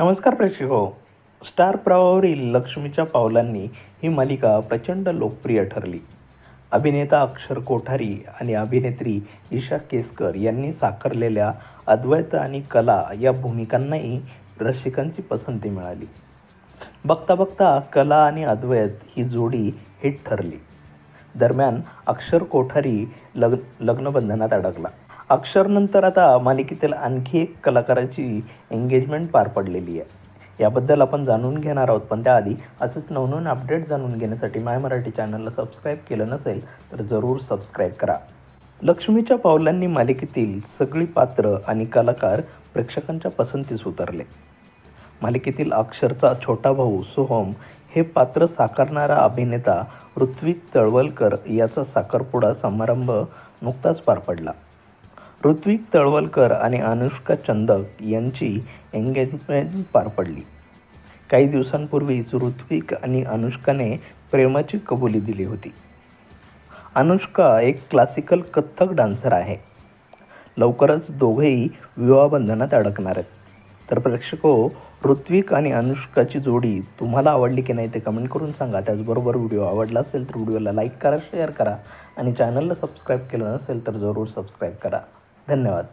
नमस्कार प्रेक्षक हो. स्टार प्रवावरील लक्ष्मीच्या पावलांनी ही मालिका प्रचंड लोकप्रिय ठरली. अभिनेता अक्षर कोठारी आणि अभिनेत्री ईशा केसकर यांनी साकारलेल्या अद्वैत आणि कला या भूमिकांनाही रसिकांची पसंती मिळाली. बघता बघता कला आणि अद्वैत ही जोडी हिट ठरली. दरम्यान अक्षर कोठारी लग लग्नबंधनात अडकला. अक्षरनंतर आता मालिकेतील आणखी एक कलाकाराची एंगेजमेंट पार पडलेली आहे. याबद्दल आपण जाणून घेणार आहोत पण त्याआधी असेच नवनवीन अपडेट जाणून घेण्यासाठी माय मराठी चॅनलला सबस्क्राईब केलं नसेल तर जरूर सबस्क्राईब करा. लक्ष्मीच्या पावलांनी मालिकेतील सगळी पात्र आणि कलाकार प्रेक्षकांच्या पसंतीस उतरले. मालिकेतील अक्षरचा छोटा भाऊ सोहम हे पात्र साकारणारा अभिनेता ऋत्विक तळवलकर याचा साखरपुडा समारंभ नुकताच पार पडला. ऋत्विक तळवलकर आणि अनुष्का चंदक यांची एंगेजमेंट पार पडली. काही दिवसांपूर्वीच ऋत्विक आणि अनुष्काने प्रेमाची कबुली दिली होती. अनुष्का एक क्लासिकल कथ्थक डान्सर आहे. लवकरच दोघेही विवाहबंधनात अडकणार आहेत. तर प्रेक्षको ऋत्विक आणि अनुष्काची जोडी तुम्हाला आवडली की नाही ते कमेंट करून सांगा. त्याचबरोबर व्हिडिओ आवडला असेल तर व्हिडिओला लाईक करा शेअर करा आणि चॅनलला सबस्क्राईब केलं नसेल तर जरूर सबस्क्राईब करा. धन्यवाद